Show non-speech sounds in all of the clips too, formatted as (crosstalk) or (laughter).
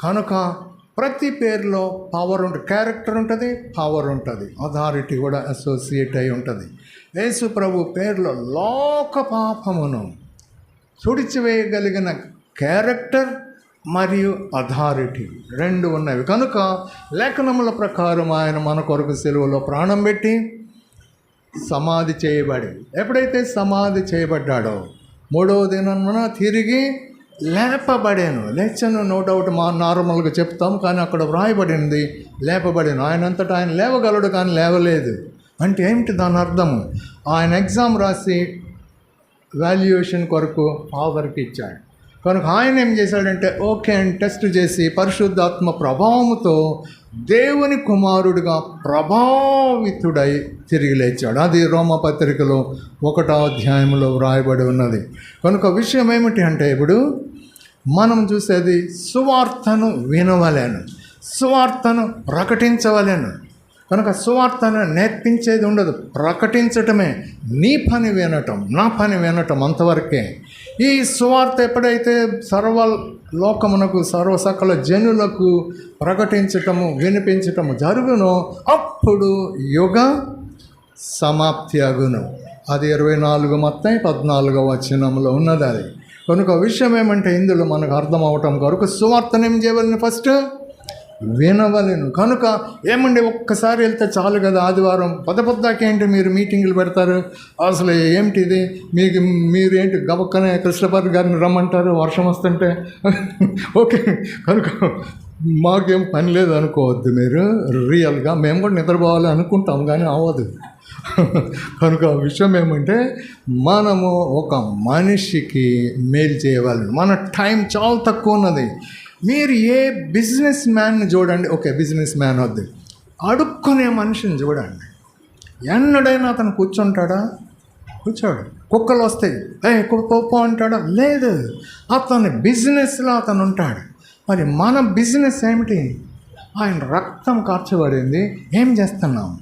కనుక ప్రతి పేరులో పవర్ ఉంటుంది క్యారెక్టర్ ఉంటుంది పవర్ ఉంటుంది. అథారిటీ కూడా అసోసియేట్ అయి ఉంటుంది. యేసు ప్రభు పేరులో లోక పాపమును తుడిచివేయగలిగిన క్యారెక్టర్ మరియు అథారిటీ రెండు ఉన్నవి. కనుక లేఖనముల ప్రకారం ఆయన మన కొరకు సెలవులో ప్రాణం పెట్టి సమాధి చేయబడి ఎప్పుడైతే సమాధి చేయబడ్డాడో మూడవ దినమున తిరిగి లేపబడాను. లేచను నో డౌట్ మా నార్మల్గా చెప్తాం కానీ అక్కడ వ్రాయబడింది లేపబడాను. ఆయనంతటా ఆయన లేవగలడు కానీ లేవలేదు. అంటే ఏమిటి దాని అర్థము ఆయన ఎగ్జామ్ రాసి వాల్యుయేషన్ కొరకు ఫాదర్కి ఇచ్చాడు. కనుక ఆయన ఏం చేశాడంటే ఓకే అని టెస్ట్ చేసి పరిశుద్ధాత్మ ప్రభావంతో దేవుని కుమారుడిగా ప్రభావితుడై తిరిగి లేచాడు. అది రోమపత్రికలో ఒకటో అధ్యాయంలో వ్రాయబడి ఉన్నది. కనుక విషయం ఏమిటి అంటే ఇప్పుడు మనం చూసేది సువార్తను వినవలేను సువార్తను ప్రకటించవలేను. కనుక సువార్తను నేర్పించేది ఉండదు ప్రకటించటమే. నీ పని వినటం నా పని వినటం అంతవరకే. ఈ సువార్త ఎప్పుడైతే సర్వ లోకమునకు సర్వసకల జనులకు ప్రకటించటము వినిపించటము జరుగునో అప్పుడు యుగ సమాప్తి అగును. అది ఇరవై నాలుగు మొత్తం పద్నాలుగో వచనంలో ఉన్నది అది కనుక విషయం ఏమంటే ఇందులో మనకు అర్థం అవటం కొరకు సువార్తను ఏం చేయవలని ఫస్ట్? వినవలను. కనుక ఏమండి ఒక్కసారి వెళ్తే చాలు కదా ఆదివారం? పద పొద్దాకేంటి మీరు మీటింగులు పెడతారు? అసలు ఏమిటి ఇది మీకు మీరు ఏంటి గబక్కనే కృష్ణపతి గారిని రమ్మంటారు వర్షం వస్తుంటే? (laughs) ఓకే కనుక మాకేం పని లేదు అనుకోవద్దు మీరు. రియల్గా మేము కూడా నిద్రపోవాలి అనుకుంటాం కానీ అవ్వదు. కనుక విషయం ఏమంటే మనము ఒక మనిషికి మేలు చేయవాలి మన టైం చాలా తక్కువ ఉన్నది మీరు ఏ బిజినెస్ మ్యాన్ని చూడండి. ఓకే బిజినెస్ మ్యాన్ వద్దు. అడుక్కునే మనిషిని చూడండి. ఎన్నడైనా అతను కూర్చుంటాడా? కూర్చోడు. కుక్కలు వస్తాయి. ఏ కుక్క అంటాడా? లేదు. అతని బిజినెస్లో అతను ఉంటాడు మరి మన బిజినెస్ ఏమిటి? ఆయన రక్తం కార్చబడింది. ఏం చేస్తున్నాం?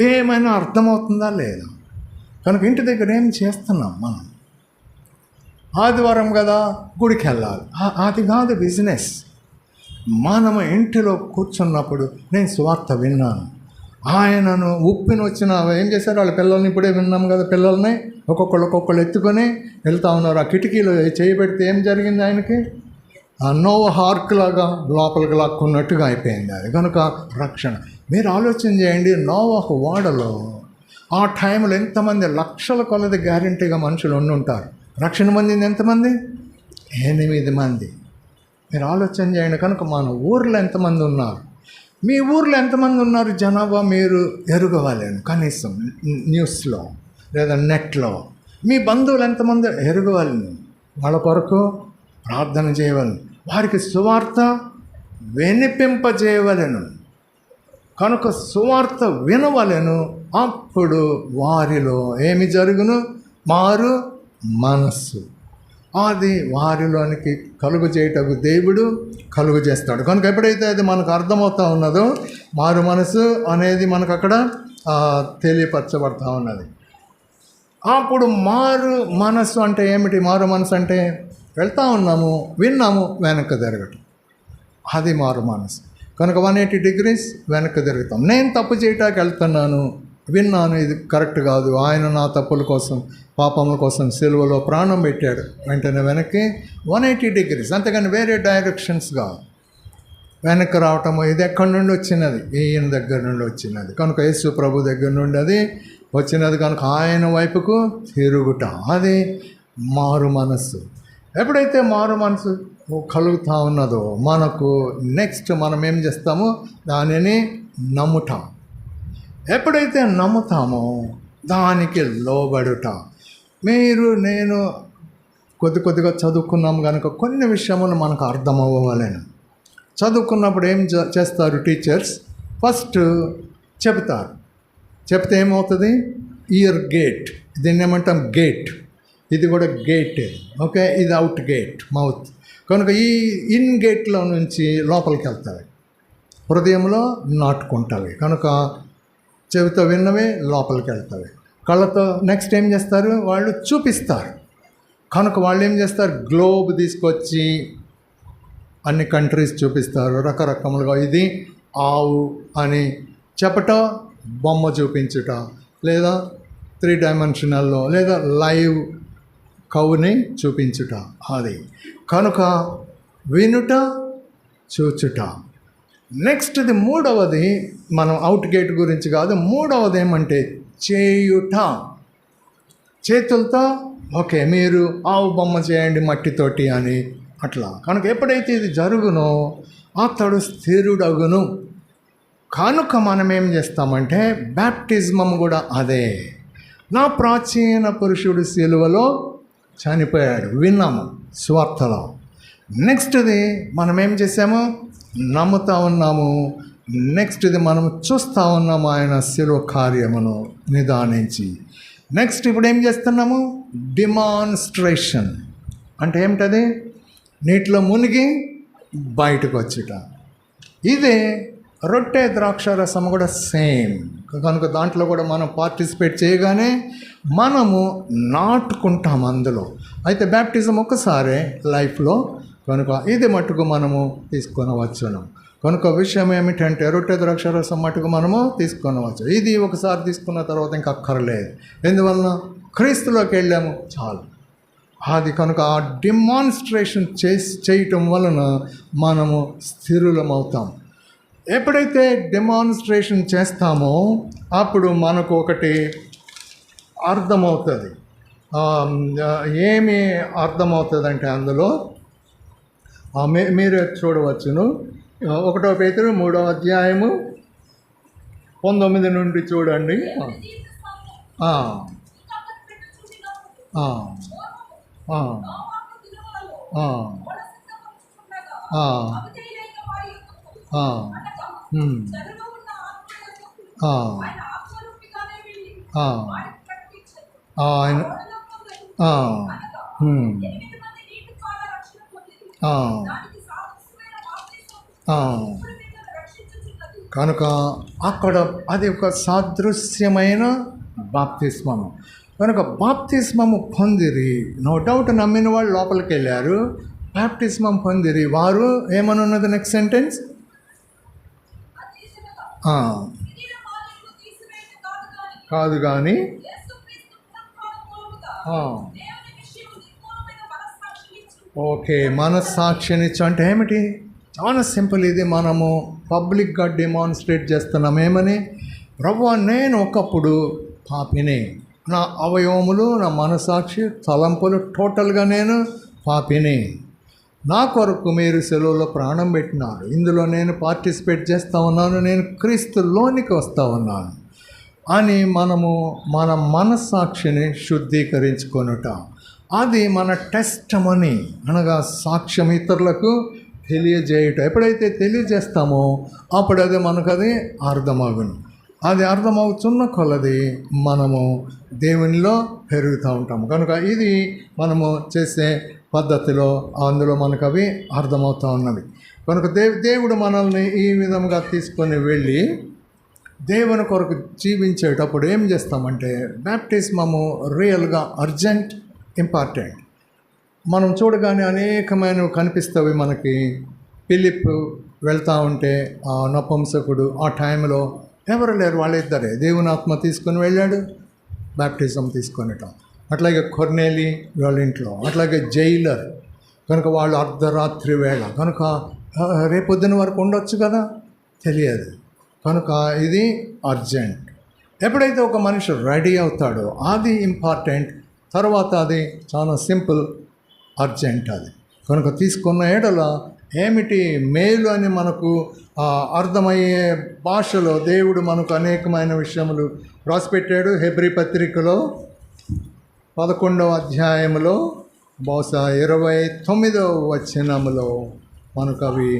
ఏమైనా అర్థమవుతుందా లేదా? కనుక ఇంటి దగ్గర ఏం చేస్తున్నాం మనం? ఆదివారం కదా గుడికి వెళ్ళాలి. అది కాదు బిజినెస్. మనము ఇంటిలో కూర్చున్నప్పుడు నేను స్వార్థ విన్నాను. ఆయనను ఉప్పిని వచ్చిన ఏం చేశారు? వాళ్ళ పిల్లల్ని ఇప్పుడే విన్నాం కదా పిల్లల్ని. ఒక్కొక్కళ్ళు ఒక్కొక్కళ్ళు ఎత్తుకొని వెళ్తా ఉన్నారు. ఆ కిటికీలో చేయబెడితే ఏం జరిగింది ఆయనకి? నోవ హార్క్ లాగా లోపలికి లాక్కున్నట్టుగా అయిపోయింది అది. కనుక రక్షణ. మీరు ఆలోచన చేయండి నోవహు వాడలో ఆ టైంలో ఎంతమంది లక్షల కొలది గ్యారంటీగా మనుషులు ఉండి ఉంటారు? రక్షణ పొందింది ఎంతమంది? ఎనిమిది మంది. మీరు ఆలోచన చేయండి కనుక మన ఊర్లో ఎంతమంది ఉన్నారు? మీ ఊర్లో ఎంతమంది ఉన్నారు జనాభా మీరు ఎరుగవాలేను కనీసం న్యూస్లో లేదా నెట్లో. మీ బంధువులు ఎంతమంది? ఎరుగవాలను. వాళ్ళ కొరకు ప్రార్థన చేయవలను. వారికి సువార్త వినిపింపజేయవలను. కనుక సువార్త వినవలెను అప్పుడు వారిలో ఏమి జరుగును? మారు మనస్సు. అది వారిలోనికి కలుగు చేయటకు దేవుడు కలుగు చేస్తాడు కనుక ఎప్పుడైతే అది మనకు అర్థమవుతా ఉన్నదో మారు మనసు అనేది మనకు అక్కడ తెలియపరచబడతా ఉన్నది. అప్పుడు మారు మనసు అంటే ఏమిటి? మారు మనసు అంటే వెళ్తా ఉన్నాము విన్నాము వెనక్కి తిరగటం. అది మారు మనసు. కనుక వన్ ఎయిటీ డిగ్రీస్ వెనక్కి తిరుగుతాం. నేను తప్పు చేయటానికి వెళ్తున్నాను విన్నాను ఇది కరెక్ట్ కాదు. ఆయన నా తప్పుల కోసం పాపముల కోసం సెలవులో ప్రాణం పెట్టాడు. వెంటనే వెనక్కి వన్ ఎయిటీ డిగ్రీస్. అంతేగాని వేరే డైరెక్షన్స్ కాదు వెనక్కి రావటము ఇది ఎక్కడి నుండి వచ్చినది? ఈయన దగ్గర నుండి వచ్చినది. కనుక యేసు ప్రభు దగ్గర నుండి అది వచ్చినది. కనుక ఆయన వైపుకు తిరుగుట. అది మారు మనస్సు. ఎప్పుడైతే మారు మనసు కలుగుతూ ఉన్నదో మనకు నెక్స్ట్ మనం ఏం చేస్తామో? దానిని నమ్ముతాం. ఎప్పుడైతే నమ్ముతామో దానికి లోబడుట మీరు నేను కొద్ది కొద్దిగా చదువుకున్నాం కనుక కొన్ని విషయములు మనకు అర్థం చదువుకున్నప్పుడు ఏం చేస్తారు టీచర్స్ ఫస్ట్ చెబుతారు. చెప్తే ఏమవుతుంది? ఇయర్ గేట్ దీన్ని ఏమంటాం గేట్ ఇది కూడా గేట్ ఓకే ఇది అవుట్ గేట్ మౌత్ కనుక ఈ ఇన్ గేట్లో నుంచి లోపలికి వెళ్తాయి హృదయంలో నాటుకుంటాయి కనుక చెవితో విన్నవే లోపలికి వెళ్తాయి కళ్ళతో నెక్స్ట్ ఏం చేస్తారు? వాళ్ళు చూపిస్తారు. కనుక వాళ్ళు ఏం చేస్తారు? గ్లోబ్ తీసుకొచ్చి అన్ని కంట్రీస్ చూపిస్తారు. రకరకములుగా ఇది ఆవు అని చెప్పట బొమ్మ చూపించుట లేదా త్రీ డైమెన్షనల్లో లేదా లైవ్ కవుని చూపించుట అది. కనుక వినుట చూచుట. నెక్స్ట్ది మూడవది మనం అవుట్ గేట్ గురించి కాదు మూడవది ఏమంటే చేయుట. చేతులతో ఓకే మీరు ఆవు బొమ్మ చేయండి మట్టితోటి అని అట్లా. కనుక ఎప్పుడైతే ఇది జరుగునో అతడు స్థిరుడగును. కనుక మనం ఏం చేస్తామంటే బ్యాప్టిజమం కూడా అదే. నా ప్రాచీన పురుషుడు శిలువలో చనిపోయాడు. విన్నాము. స్వార్థలో నెక్స్ట్ది మనం ఏం చేసాము నమ్ముతా ఉన్నాము. నెక్స్ట్ది మనం చూస్తూ ఉన్నాము ఆయన శిలువ కార్యమును నిదానించి. నెక్స్ట్ ఇప్పుడు ఏం చేస్తున్నాము? డిమాన్స్ట్రేషన్. అంటే ఏమిటది? నీటిలో మునిగి బయటకు వచ్చుట ఇదే రొట్టె ద్రాక్ష రసం కూడా సేమ్ కనుక దాంట్లో కూడా మనం పార్టిసిపేట్ చేయగానే మనము నాటుకుంటాం అందులో. అయితే బ్యాప్టిజం ఒక్కసారే లైఫ్లో కనుక ఇది మట్టుకు మనము తీసుకొనవచ్చును. కనుక విషయం ఏమిటంటే రొట్టె ద్రాక్ష రసం మటుకు మనము తీసుకొనవచ్చు. ఇది ఒకసారి తీసుకున్న తర్వాత ఇంకా అక్కర్లేదు. ఎందువలన క్రీస్తులోకి వెళ్ళాము? చాలు. అది కనుక ఆ డిమాన్స్ట్రేషన్ చేసి చేయటం వలన మనము స్థిరులమవుతాం. ఎప్పుడైతే డెమాన్స్ట్రేషన్ చేస్తామో అప్పుడు మనకు ఒకటి అర్థమవుతుంది. ఏమి అర్థమవుతుందంటే అందులో మీరు మీ- చూడవచ్చును. ఒకటో పేతురు మూడో అధ్యాయము పంతొమ్మిది నుండి చూడండి. ఆ, Hmm. Ah. Ah. Ah, ఆయన hmm. కనుక అక్కడ అది ఒక సాదృశ్యమైన బాప్తిస్మము. కనుక బాప్తిస్మము పొందిరి. నో డౌట్ నమ్మిన వాళ్ళు లోపలికి వెళ్ళారు బాప్టిస్మం పొందిరి. వారు ఏమనున్నది నెక్స్ట్ సెంటెన్స్ కాదు కానీ ఓకే మనస్సాక్షినిచ్చు అంటే ఏమిటి? చాలా సింపుల్ ఇది. మనము పబ్లిక్గా డిమాన్స్ట్రేట్ చేస్తున్నాం. ఏమని? ప్రభు నేను ఒకప్పుడు పాపిని. నా అవయవములు నా మనసాక్షి తలంపులు టోటల్గా నేను పాపిని. నా కొరకు మీరు సెలవులో ప్రాణం పెట్టినారు. ఇందులో నేను పార్టిసిపేట్ చేస్తూ ఉన్నాను. నేను క్రీస్తులోనికి వస్తూ ఉన్నాను. అని మనము మన మనస్సాక్షిని శుద్ధీకరించుకొనుట. అది మన టెస్ట్ మనీ అనగా సాక్ష్యం ఇతరులకు తెలియజేయుట. ఎప్పుడైతే తెలియజేస్తామో అప్పుడు అది మనకు అది అర్థమగును. అది అర్థమవుతున్న కొలది మనము దేవునిలో పెరుగుతూ ఉంటాము. కనుక ఇది మనము చేసే పద్ధతిలో అందులో మనకు అవి అర్థమవుతూ ఉన్నవి. కనుక దేవ్ దేవుడు మనల్ని ఈ విధంగా తీసుకొని వెళ్ళి దేవుని కొరకు జీవించేటప్పుడు ఏం చేస్తామంటే బ్యాప్టిస్మము రియల్గా అర్జెంట్ ఇంపార్టెంట్. మనం చూడగానే అనేకమైనవి కనిపిస్తవి మనకి. పిలిప్ వెళ్తూ ఉంటే ఆ నపంసకుడు ఆ టైంలో ఎవరు లేరు? వాళ్ళిద్దరే. దేవుని ఆత్మ తీసుకొని వెళ్ళాడు బ్యాప్టిజం తీసుకొనిటం. అట్లాగే కొర్నేలి వాళ్ళ ఇంట్లో అట్లాగే జైలర్. కనుక వాళ్ళు అర్ధరాత్రి వేళ కనుక రేపొద్దున వరకు ఉండొచ్చు కదా? తెలియదు. కనుక ఇది అర్జెంట్. ఎప్పుడైతే ఒక మనిషి రెడీ అవుతాడో అది ఇంపార్టెంట్. తర్వాత అది చాలా సింపుల్ అర్జెంట్ అది. కనుక తీసుకున్న ఏడల ఏమిటి మేలు అని మనకు అర్థమయ్యే భాషలో దేవుడు మనకు అనేకమైన విషయములు రాసిపెట్టాడు. హెబ్రి పత్రికలో పదకొండవ అధ్యాయంలో బహుశా ఇరవై తొమ్మిదవ వచనములో మనకు అవి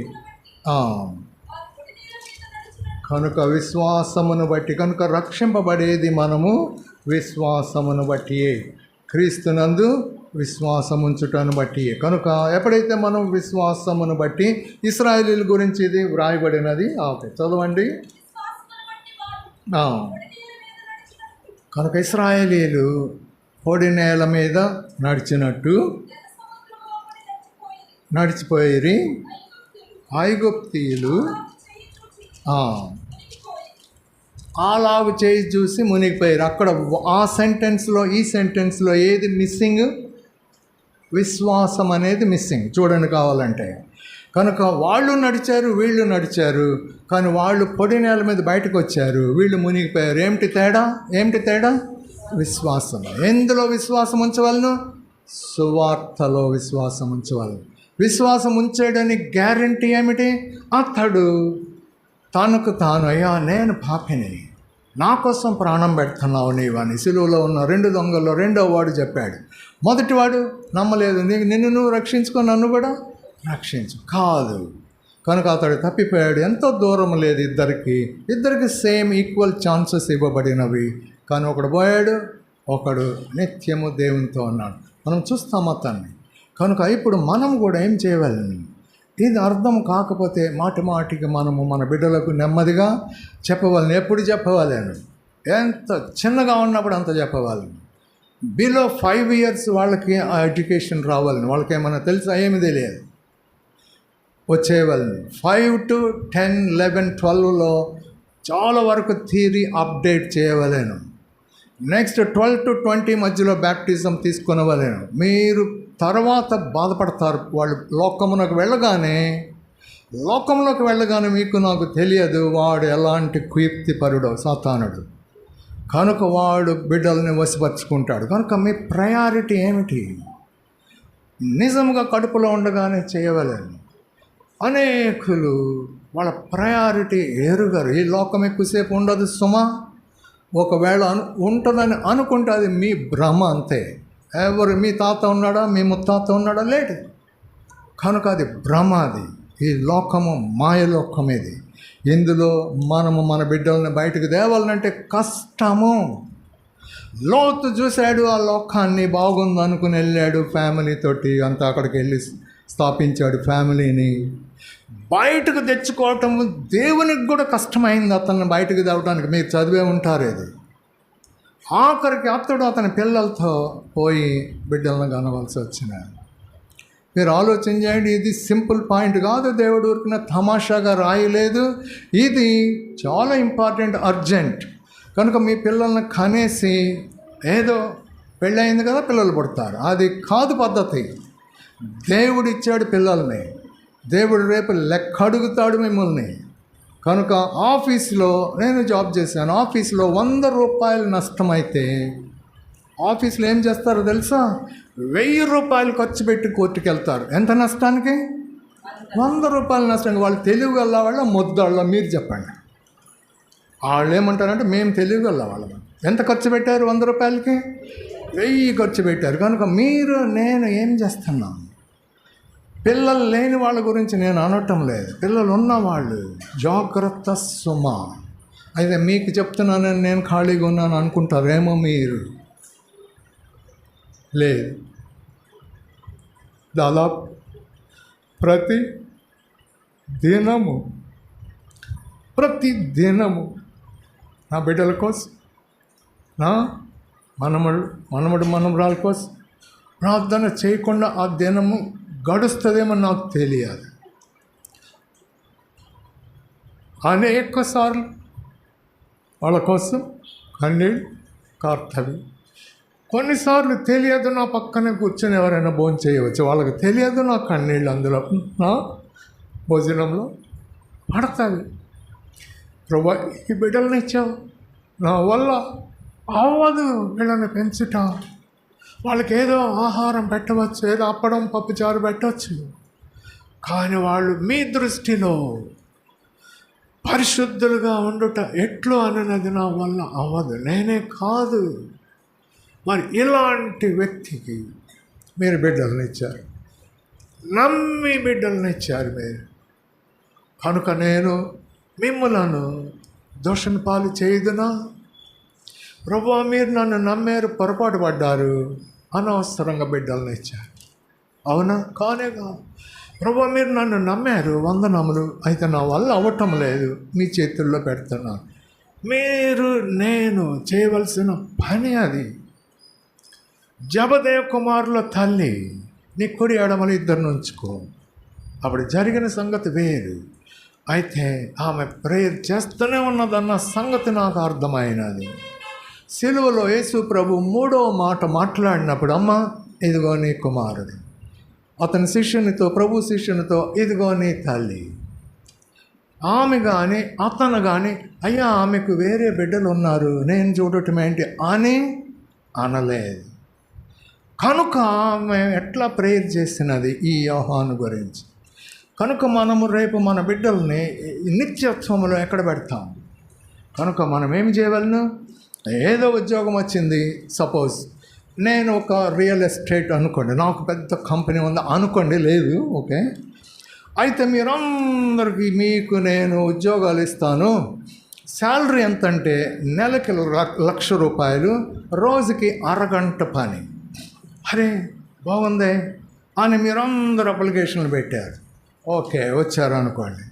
కనుక విశ్వాసమును బట్టి కనుక రక్షింపబడేది మనము విశ్వాసమును బట్టి క్రీస్తునందు విశ్వాసముంచుటను బట్టి కనుక ఎప్పుడైతే మనం విశ్వాసమును బట్టి ఇస్రాయలీల గురించి ఇది వ్రాయబడినది ఓకే చదవండి. కనుక ఇస్రాయలీలు పొడి నేల మీద నడిచినట్టు నడిచిపోయిరి. ఐగుప్తీయులు ఆ, అలాగు చేయి చూసి మునిగిపోయారు. అక్కడ ఆ సెంటెన్స్లో ఈ సెంటెన్స్లో ఏది మిస్సింగ్ విశ్వాసం అనేది మిస్సింగ్ చూడండి కావాలంటే. కనుక వాళ్ళు నడిచారు వీళ్ళు నడిచారు. కానీ వాళ్ళు పొడి నేల మీద బయటకు వచ్చారు. వీళ్ళు మునిగిపోయారు. ఏమిటి తేడా? ఏమిటి తేడా? విశ్వాసం ఎందులో విశ్వాసం ఉంచవలను? సువార్తలో విశ్వాసం ఉంచవలను. విశ్వాసం ఉంచేయడానికి గ్యారంటీ ఏమిటి? అతడు తనకు తాను అయ్యా నేను పాపిని. నా కోసం ప్రాణం పెడుతున్నావు నీవు అని సిలువలో ఉన్న రెండు దొంగల్లో రెండో వాడు చెప్పాడు. మొదటివాడు నమ్మలేదు నీకు నిన్ను నువ్వు రక్షించుకో నన్ను కూడా రక్షించు. కాదు. కనుక అతడు తప్పిపోయాడు. ఎంతో దూరం లేదు ఇద్దరికి. ఇద్దరికి సేమ్ ఈక్వల్ ఛాన్సెస్ ఇవ్వబడినవి. కానీ ఒకడు పోయాడు ఒకడు నిత్యము దేవునితో ఉన్నాడు. మనం చూస్తాం అతన్ని కనుక ఇప్పుడు మనం కూడా ఏం చేయవలని? ఇది అర్థం కాకపోతే మాటి మాటికి మనము మన బిడ్డలకు నెమ్మదిగా చెప్పవాలని. ఎప్పుడు చెప్పవాలను? ఎంత చిన్నగా ఉన్నప్పుడు అంత చెప్పవాలని. బిలో ఫైవ్ ఇయర్స్ వాళ్ళకి ఆ ఎడ్యుకేషన్ రావాలని. వాళ్ళకి ఏమైనా తెలుసా? ఏమి తెలియదు. వచ్చేవాళ్ళని ఫైవ్ టు టెన్ లెవెన్ ట్వెల్వ్లో చాలా వరకు థియరీ అప్డేట్ చేయవలేను. నెక్స్ట్ ట్వెల్వ్ టు ట్వంటీ మధ్యలో బ్యాప్టిజం తీసుకునవలేను. మీరు తర్వాత బాధపడతారు. వాళ్ళు లోకమునకు వెళ్ళగానే లోకంలోకి వెళ్ళగానే మీకు నాకు తెలియదు వాడు ఎలాంటి కుయుక్తి పరుడో సాతానుడు. కనుక వాడు బిడ్డల్ని వసిపరుచుకుంటాడు కనుక మీ ప్రయారిటీ ఏమిటి? నిజంగా కడుపులో ఉండగానే చేయవలేను. అనేకులు వాళ్ళ ప్రయారిటీ ఎరుగరు ఈ లోకం ఎక్కువసేపు ఉండదు సుమా. ఒకవేళ అను ఉంటుందని అనుకుంటే అది మీ భ్రమ అంతే. ఎవరు మీ తాత ఉన్నాడా మీ ముత్తాత ఉన్నాడా లేడు. కనుక అది భ్రమ అది. ఈ లోకము మాయలోకం ఇది. ఇందులో మనము మన బిడ్డల్ని బయటకు తేవాలంటే కష్టము. లోతు చూశాడు ఆ లోకాన్ని బాగుంది అనుకుని వెళ్ళాడు ఫ్యామిలీతోటి అంతా అక్కడికి వెళ్ళి స్థాపించాడు ఫ్యామిలీని. బయటకు తెచ్చుకోవటం దేవునికి కూడా కష్టమైంది అతన్ని బయటకు తేవడానికి మీరు చదివే ఉంటారు ఇది. ఆఖరికి అతడు అతని పిల్లలతో పోయి బిడ్డలను కనవలసి వచ్చిన మీరు ఆలోచన చేయండి ఇది సింపుల్ పాయింట్ కాదు. దేవుడు ఊరికిన తమాషాగా రాయలేదు. ఇది చాలా ఇంపార్టెంట్ అర్జెంట్. కనుక మీ పిల్లల్ని కనేసి ఏదో పెళ్ళయింది కదా పిల్లలు పుడతారు. అది కాదు పద్ధతి. దేవుడు ఇచ్చాడు పిల్లల్ని. దేవుడు రేపు లెక్క అడుగుతాడు మిమ్మల్ని. కనుక ఆఫీస్లో నేను జాబ్ చేశాను. ఆఫీస్లో వంద రూపాయలు నష్టమైతే ఆఫీస్లో ఏం చేస్తారో తెలుసా? వెయ్యి రూపాయలు ఖర్చు పెట్టి కోర్టుకు వెళ్తారు ఎంత నష్టానికి? వంద రూపాయలు నష్టానికి. వాళ్ళు తెలుగు గల వాళ్ళ ముద్దళ్ళ మీరు చెప్పండి. వాళ్ళు ఏమంటారంటే మేము తెలుగు గల వాళ్ళం. ఎంత ఖర్చు పెట్టారు వంద రూపాయలకి? వెయ్యి ఖర్చు పెట్టారు. కనుక మీరు నేను ఏం చేస్తున్నాను? పిల్లలు లేని వాళ్ళ గురించి నేను అనటం లేదు. పిల్లలు ఉన్నవాళ్ళు జాగ్రత్త సుమ. అయితే మీకు చెప్తున్నానని నేను ఖాళీగా ఉన్నాను అనుకుంటారేమో మీరు? లేదు. దాదాపు ప్రతి దినము ప్రతి దినము నా బిడ్డల కోసం నా మనమడు మనమడు మనమరాల కోసం ప్రార్థన చేయకుండా ఆ దినము గడుస్తుందేమో నాకు తెలియదు. అనేక సార్లు వాళ్ళ కోసం కన్నీళ్ళు కార్తవి. కొన్నిసార్లు తెలియదు నా పక్కనే కూర్చొని ఎవరైనా భోజనం చేయవచ్చు. వాళ్ళకి తెలియదు నా కన్నీళ్ళు అందులో. నా భోజనంలో పడతాయి. ప్రభా ఈ బిడ్డలను ఇచ్చావు. నా వల్ల అవ్వదు. వీళ్ళని పెంచుట వాళ్ళకి ఏదో ఆహారం పెట్టవచ్చు ఏదో అప్పడం పప్పుచారు పెట్టవచ్చు కానీ వాళ్ళు మీ దృష్టిలో పరిశుద్ధులుగా ఉండుట ఎట్లు అన్నది నా వల్ల అవ్వదు. నేనే కాదు. మరి ఇలాంటి వ్యక్తికి మీరు బిడ్డలను ఇచ్చారు. నమ్మి బిడ్డలను ఇచ్చారు మీరు. కనుక నేను మిమ్మలను దోషణ పాలు చేయదునా? ప్రభు మీరు నన్ను నమ్మారు పొరపాటు పడ్డారు. అనవసరంగా బిడ్డలను ఇచ్చారు. అవునా? కానే కాదు. ప్రభు మీరు నన్ను నమ్మారు. వందనములు. అయితే నా వల్ల అవ్వటం లేదు. మీ చేతుల్లో పెడుతున్నాను. మీరు నేను చేయవలసిన పని అది. జబదేవ్ కుమారుల తల్లి నీ కుడి ఎడమలు ఇద్దరిని ఉంచుకో. అప్పుడు జరిగిన సంగతి వేరు. అయితే ఆమె ప్రేయర్ చేస్తూనే ఉన్నదన్న సంగతి నాకు అర్థమైనది. సిలువలో యేసు ప్రభు మూడో మాట మాట్లాడినప్పుడు అమ్మ ఇదిగో నీ కుమారుడు. అతని శిష్యునితో ప్రభు శిష్యునితో ఇదిగో నీ తల్లి. ఆమె కానీ అతను కానీ అయ్యా ఆమెకు వేరే బిడ్డలు ఉన్నారు నేను చూడటం ఏంటి అని అనలేదు. కనుక ఆమె ఎట్లా ప్రేయర్ చేసినది ఈ యోహాను గురించి? కనుక మనము రేపు మన బిడ్డల్ని నిత్యత్వంలో ఎక్కడ పెడతాం? కనుక మనం ఏమి చేయవలను? ఏదో ఉద్యోగం వచ్చింది సపోజ్ నేను ఒక రియల్ ఎస్టేట్ అనుకోండి నాకు పెద్ద కంపెనీ ఉంది అనుకోండి లేదు ఓకే అయితే మీరందరికీ మీకు నేను ఉద్యోగాలు ఇస్తాను. శాలరీ ఎంత అంటే నెలకి ల- లక్ష రూపాయలు రోజుకి అరగంట పని. అరే బాగుంది అని మీరందరూ అప్లికేషన్లు పెట్టారు. ఓకే వచ్చారు అనుకోండి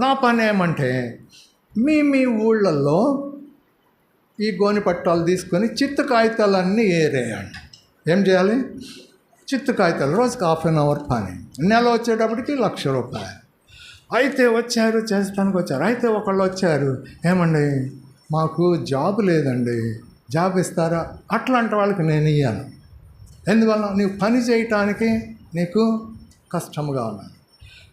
నా పని ఏమంటే మీ మీ ఊళ్ళల్లో ఈ గోని పట్టాలు తీసుకొని చిత్తు కాగితాలన్నీ ఏరేయండి ఏం చేయాలి? చిత్తు కాగితాలు రోజుకి హాఫ్ అన్ అవర్ పని. నెల వచ్చేటప్పటికి లక్ష రూపాయలు. అయితే వచ్చారు చేస్తానికి వచ్చారు. అయితే ఒకళ్ళు వచ్చారు. ఏమండి? మాకు జాబ్ లేదండి. జాబ్ ఇస్తారా? అట్లాంటి వాళ్ళకి నేను ఇయ్యాను. ఎందువల్ల? నీవు పని చేయటానికి నీకు కష్టముగా ఉన్నాను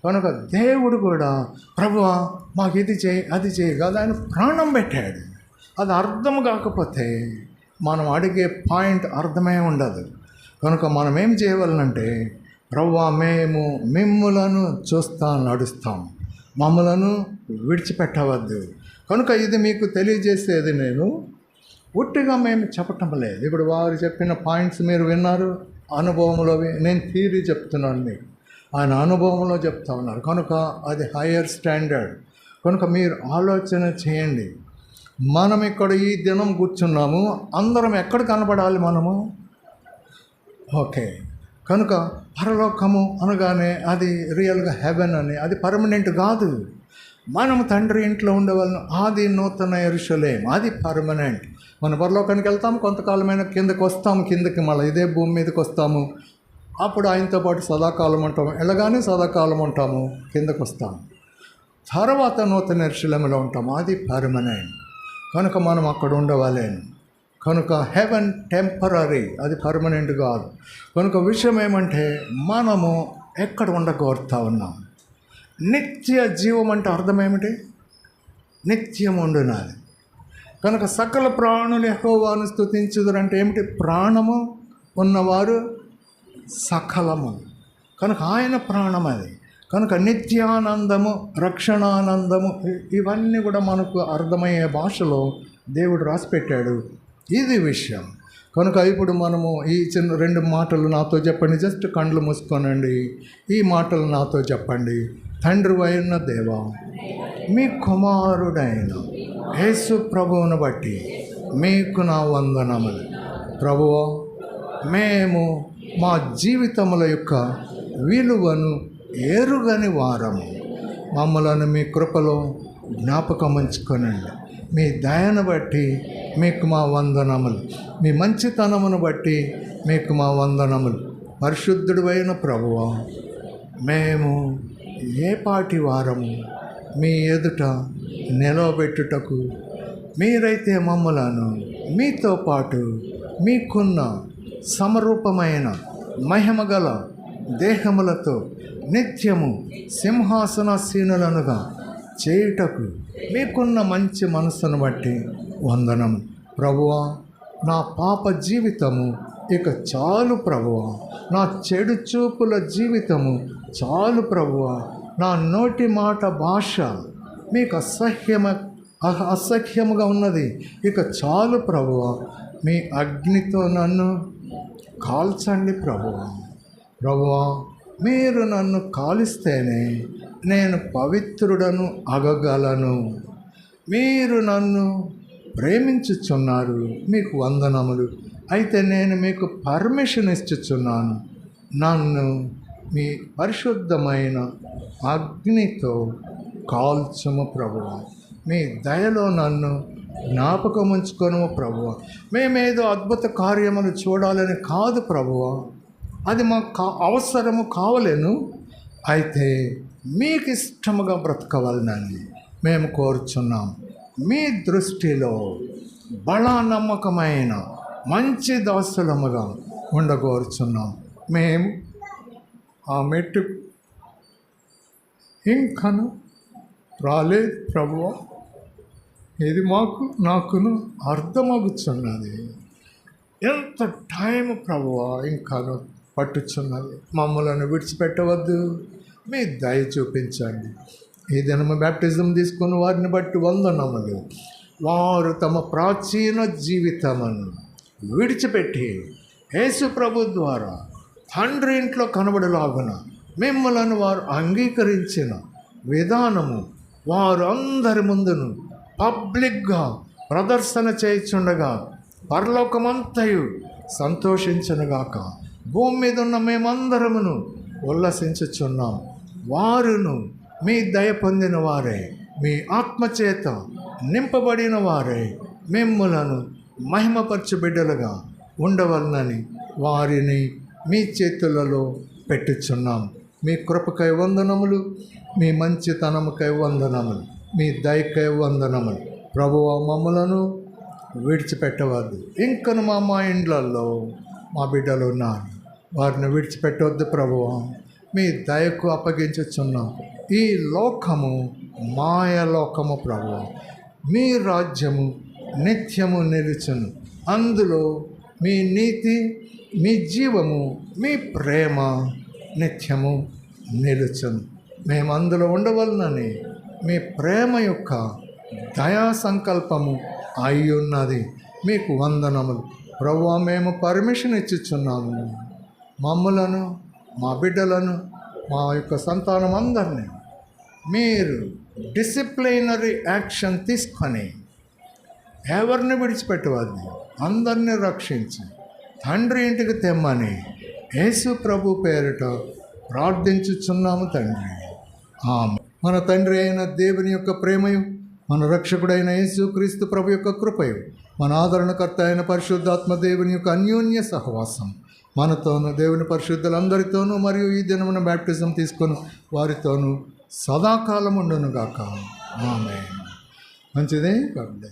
కనుక దేవుడు కూడా ప్రభువా మాకు ఇది చేయి అది చేయి కదా ఆయన ప్రాణం పెట్టాడు. అది అర్థం కాకపోతే మనం అడిగే పాయింట్ అర్థమే ఉండదు. కనుక మనం ఏం చేయవలనంటే ప్రవ్వా మేము మిమ్ములను చూస్తా నడుస్తాం. మమ్మలను విడిచిపెట్టవద్దు. కనుక ఇది మీకు తెలియజేసేది నేను. ఉట్టిగా మేము చెప్పటం లేదు. ఇప్పుడు వారు చెప్పిన పాయింట్స్ మీరు విన్నారు. అనుభవంలో నేను థీరీ చెప్తున్నాను మీకు. ఆయన అనుభవంలో చెప్తా ఉన్నారు. కనుక అది హయ్యర్ స్టాండర్డ్. కనుక మీరు ఆలోచన చేయండి. మనం ఇక్కడ ఈ దినం కూర్చున్నాము. అందరం ఎక్కడ కనపడాలి మనము? ఓకే. కనుక పరలోకము అనగానే అది రియల్గా హెవెన్ అని అది పర్మనెంట్ కాదు. మనం తండ్రి ఇంట్లో ఉండేవాళ్ళం ఆది నూతన ఎరుషలేం అది పర్మనెంట్. మన పరలోకానికి వెళ్తాము కొంతకాలమైన కిందకి వస్తాము కిందకి మళ్ళీ ఇదే భూమి మీదకి వస్తాము. అప్పుడు ఆయనతో పాటు సదాకాలం ఉంటాము. ఎలాగానే సదాకాలం ఉంటాము కిందకు వస్తాము. తర్వాత నూతన ఎరుషలేములో ఉంటాము అది పర్మనెంట్. కనుక మనం అక్కడ ఉండవాలేను కనుక హెవెన్ టెంపరీ అది పర్మనెంట్ కాదు. కనుక విషయం ఏమంటే మనము ఎక్కడ ఉండగోరుతా ఉన్నాం? నిత్య జీవం అంటే అర్థం ఏమిటి? నిత్యం ఉండునాలి కనుక సకల ప్రాణులు యెహోవాను స్థుతించుదురంటే ఏమిటి? ప్రాణము ఉన్నవారు సకలము. కనుక ఆయన ప్రాణం అది. కనుక నిత్యానందము రక్షణానందము ఇవన్నీ కూడా మనకు అర్థమయ్యే భాషలో దేవుడు రాసిపెట్టాడు. ఇది విషయం. కనుక ఇప్పుడు మనము ఈ చిన్న రెండు మాటలు నాతో చెప్పండి. జస్ట్ కండ్లు మూసుకోనండి. ఈ మాటలు నాతో చెప్పండి. తండ్రి అయిన దేవా మీ కుమారుడైన యేసు ప్రభువును బట్టి మీకు నా వందనములు. ప్రభువా మేము మా జీవితముల యొక్క విలువను ఏరుగని వారము. మమ్మలను మీ కృపలో జ్ఞాపకం ఉంచుకొనండి మీ దయను బట్టి మీకు మా వందనములు. మీ మంచితనమును బట్టి మీకు మా వందనములు. పరిశుద్ధుడువైన ప్రభువ మేము ఏ పాటి వారము మీ ఎదుట నిలవబెట్టుటకు? మీరైతే మమ్మలను మీతో పాటు మీకున్న సమరూపమైన మహిమగల దేహములతో నిత్యము సింహాసనసీనులనుగా చేయుటకు మీకున్న మంచి మనస్సును బట్టి వందనం ప్రభువా నా పాప జీవితము ఇక చాలు ప్రభువా. నా చెడు చూపుల జీవితము చాలు ప్రభువా. నా నోటి మాట భాష మీకు అసహ్యమ అసహ్యముగా ఉన్నది. ఇక చాలు ప్రభువా. మీ అగ్నితో నన్ను కాల్చండి ప్రభువా. ప్రభువా మీరు నన్ను కాలిస్తేనే నేను పవిత్రుడను అగగలను. మీరు నన్ను ప్రేమించుచున్నారు మీకు వందనములు. అయితే నేను మీకు పర్మిషన్ ఇచ్చుచున్నాను. నన్ను మీ పరిశుద్ధమైన అగ్నితో కాల్చము ప్రభువ. మీ దయలో నన్ను జ్ఞాపకం ఉంచుకొను ప్రభువ. మేమేదో అద్భుత కార్యములు చూడాలని కాదు ప్రభువ. అది మాకు కా అవసరము కావలేను. అయితే మీకు ఇష్టముగా బ్రతకవలనని మేము కోరుచున్నాం. మీ దృష్టిలో బల నమ్మకమైన మంచి దాసులముగా ఉండగోరుచున్నాం. మేము ఆ మెట్టు ఇంకను రాలేదు ప్రభువ. ఇది మాకు నాకును అర్థమగుచున్నది. ఎంత టైం ప్రభువ ఇంకను పట్టుచున్నది. మమ్మలను విడిచిపెట్టవద్దు. మీ దయ చూపించండి. ఈ దినము బ్యాప్టిజం తీసుకున్న వారిని బట్టి వందనములు. వారు తమ ప్రాచీన జీవితమును విడిచిపెట్టి యేసు ప్రభు ద్వారా తండ్రి ఇంట్లో కనబడలాగున మిమ్మలను వారు అంగీకరించిన విధానము వారు అందరి ముందును పబ్లిక్గా ప్రదర్శన చేయుచుండగా పరలోకమంతయు సంతోషించనుగాక. భూమి మీద ఉన్న మేమందరమును ఉల్లసించుచున్నాం వారును మీ దయ పొందిన వారే. మీ ఆత్మచేత నింపబడిన వారే. మిమ్మలను మహిమపరచు బిడ్డలుగా ఉండవలనని వారిని మీ చేతులలో పెట్టుచున్నాం. మీ కృపకై వందనములు మీ మంచితనముకై వందనములు మీ దయకై వందనములు. ప్రభువ మమ్మలను విడిచిపెట్టవద్దు. ఇంకను మా మా ఇండ్లలో మా బిడ్డలు ఉన్నారు. వారిని విడిచిపెట్టొద్దు ప్రభువ మీ దయకు అప్పగించుచున్నాం. ఈ లోకము మాయ లోకము ప్రభువ మీ రాజ్యము నిత్యము నిలుచును. అందులో మీ నీతి మీ జీవము మీ ప్రేమ నిత్యము నిలుచును. మేము అందులో ఉండవలనని మీ ప్రేమ యొక్క దయా సంకల్పము అయి ఉన్నది. మీకు వందనములు. ప్రభు మేము పర్మిషన్ ఇచ్చుచున్నాము. మమ్ములను మా బిడ్డలను మా యొక్క సంతానం అందరినీ మీరు డిసిప్లినరీ యాక్షన్ తీసుకొని ఎవరిని విడిచిపెట్టవద్దు? అందరిని రక్షించి తండ్రి ఇంటికి తెమ్మని యేసు ప్రభు పేరిట ప్రార్థించుచున్నాము తండ్రి. ఆమె మన తండ్రి అయిన దేవుని యొక్క ప్రేమయు మన రక్షకుడైన యేసు క్రీస్తు ప్రభు యొక్క కృపయు మన ఆదరణకర్త అయిన పరిశుద్ధాత్మ దేవుని యొక్క అన్యోన్య సహవాసం మనతోనూ దేవుని పరిశుద్ధులందరితోనూ మరియు ఈ దినమున బ్యాప్టిజం తీసుకొని వారితోనూ సదాకాలం ఉండునుగాక ఆమె మంచిదే కాబట్టి